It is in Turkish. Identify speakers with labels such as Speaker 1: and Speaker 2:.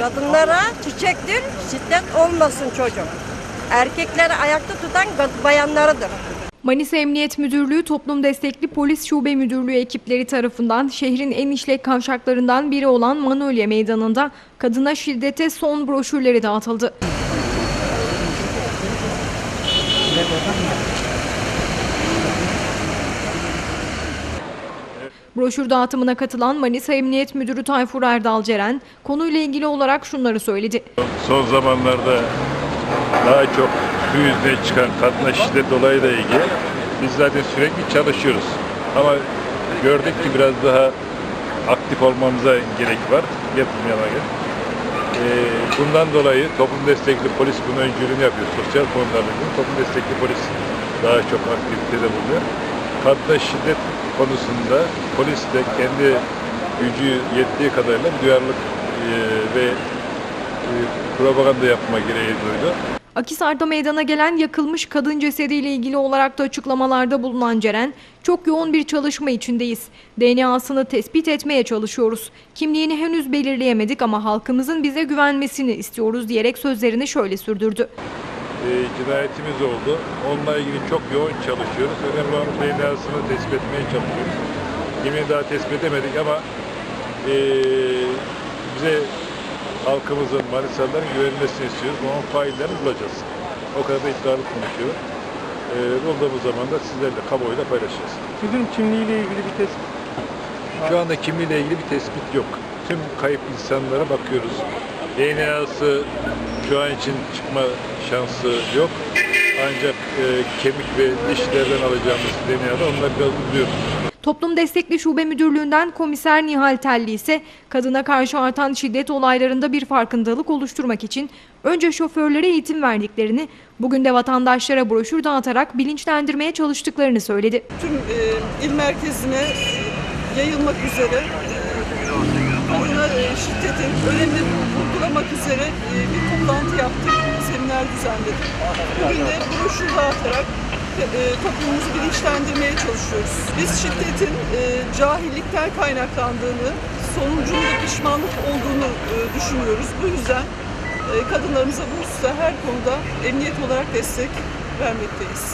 Speaker 1: Kadınlara çiçektir, şiddet olmasın çocuk. Erkekleri ayakta tutan bayanlarıdır.
Speaker 2: Manisa Emniyet Müdürlüğü Toplum Destekli Polis Şube Müdürlüğü ekipleri tarafından şehrin en işlek kavşaklarından biri olan Manolya Meydanı'nda kadına şiddete son broşürleri dağıtıldı. Broşür dağıtımına katılan Manisa Emniyet Müdürü Tayfur Erdal Ceren konuyla ilgili olarak şunları söyledi.
Speaker 3: Son zamanlarda daha çok gün yüzüne çıkan kadına şiddet olayıyla ilgili biz zaten sürekli çalışıyoruz. Ama gördük ki biraz daha aktif olmamıza gerek var. Yapılmayana gerek. Ee, bundan dolayı toplum destekli polis bunun öncülüğünü yapıyor. Sosyal konularla ilgili toplum destekli polis daha çok aktivitede bulunuyor. Kadına şiddet konusunda polis de kendi gücü yettiği kadarıyla duyarlılık e, ve e, propaganda yapma gereği duydu.
Speaker 2: Akisar'da meydana gelen yakılmış kadın cesediyle ilgili olarak da açıklamalarda bulunan Ceren, çok yoğun bir çalışma içindeyiz. DNA'sını tespit etmeye çalışıyoruz. Kimliğini henüz belirleyemedik ama halkımızın bize güvenmesini istiyoruz diyerek sözlerini şöyle sürdürdü.
Speaker 3: E, cinayetimiz oldu. Onunla ilgili çok yoğun çalışıyoruz. Önemli olan DNA'sını tespit etmeye çalışıyoruz. Kimliğini daha tespit edemedik ama e, bize halkımızın, Manisalıların güvenmesini istiyoruz. Onun faillerini bulacağız. O kadar da iddialı konuşuyor. E, bulduğumuz zaman da sizlerle kamuoyuyla paylaşacağız.
Speaker 4: Müdürüm kimliğiyle ilgili bir tespit.
Speaker 3: Şu anda kimliğiyle ilgili bir tespit yok. Tüm kayıp insanlara bakıyoruz. DNA'sı şu an için çıkma şansı yok. Ancak e, kemik ve dişlerden alacağımız DNA'da onları biraz.
Speaker 2: Toplum Destekli Şube Müdürlüğü'nden komiser Nihal Telli ise kadına karşı artan şiddet olaylarında bir farkındalık oluşturmak için önce şoförlere eğitim verdiklerini, bugün de vatandaşlara broşür dağıtarak bilinçlendirmeye çalıştıklarını söyledi.
Speaker 5: tüm e, il merkezine yayılmak üzere e, kadına e, şiddetin önemli vurgulamak üzere e, bir toplantı yaptık, seminer düzenledik. Bugün de broşür dağıtarak e, toplumumuzu bilinçlendirmeye çalışıyoruz. Biz şiddetin cahillikten kaynaklandığını, sonucunda pişmanlık olduğunu düşünüyoruz. Bu yüzden kadınlarımıza bu hususta her konuda emniyet olarak destek vermekteyiz.